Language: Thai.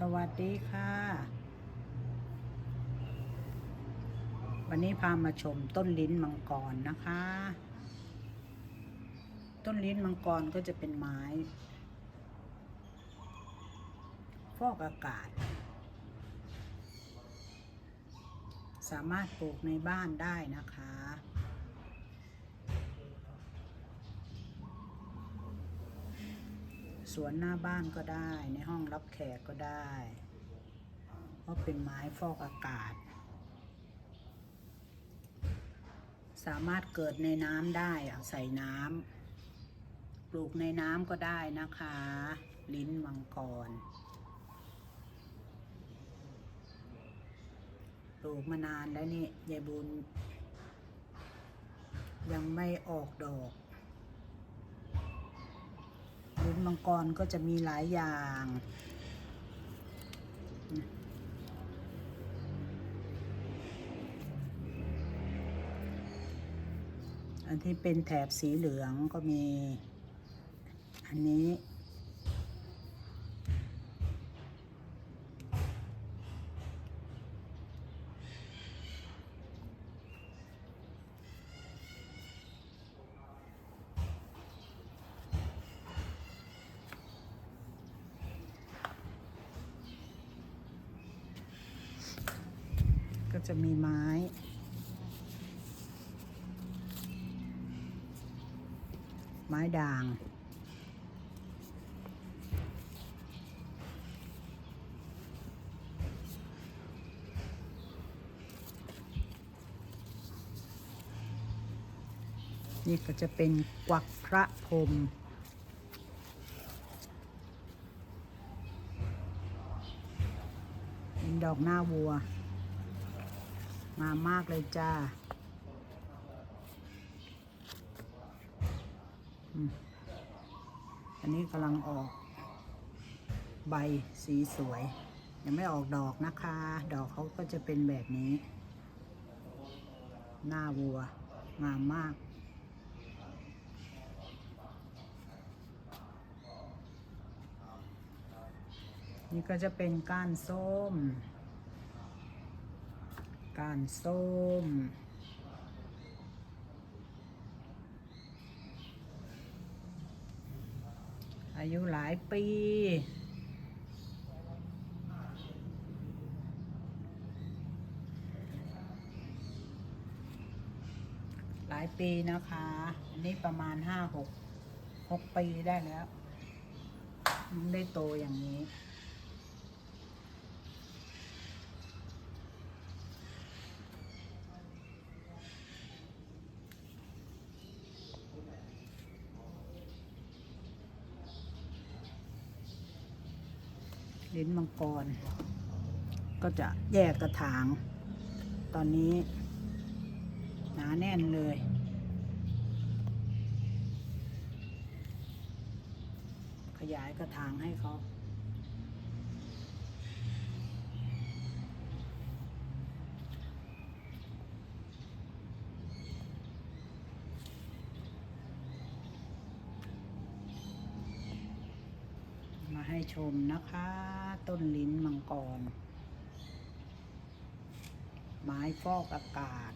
สวัสดีค่ะ วันนี้พามาชมต้นลิ้นมังกรนะคะ ต้นลิ้นมังกรก็จะเป็นไม้ ฟอกอากาศ สามารถปลูกในบ้านได้นะคะ สวนหน้าบ้านก็ได้ ในห้องรับแขกก็ได้ เพราะเป็นไม้ฟอกอากาศ สามารถเกิดในน้ำได้อะใส่น้ำปลูกในน้ำก็ได้นะคะ ลิ้นมังกรปลูกมานานแล้วนี่ยายบุญยังไม่ออกดอก ลิ้น มังกรก็จะมีหลายอย่าง อันที่เป็นแถบสีเหลืองก็มี อันนี้ จะมีไม้ ไม้ด่างนี่ก็จะเป็นกวักพระพรมเป็นดอกหน้าวัว งามมากเลยจ้าอันนี้กำลังออก ใบสีสวย ยังไม่ออกดอกนะคะ ดอกเขาก็จะเป็นแบบนี้ หน้าวัว งามมากนี่ก็จะเป็นก้านส้ม ก้านส้ม อายุหลายปี หลายปีนะคะ อันนี้ประมาณห้าหกหกปีได้แล้วมันได้โตอย่างนี้ ลิ้นมังกร ก็จะแยกกระถาง ตอนนี้ หนาแน่นเลย ขยายกระถางให้เขามา ให้ชมนะคะ ต้นลิ้นมังกร ไม้ฟอกอากาศ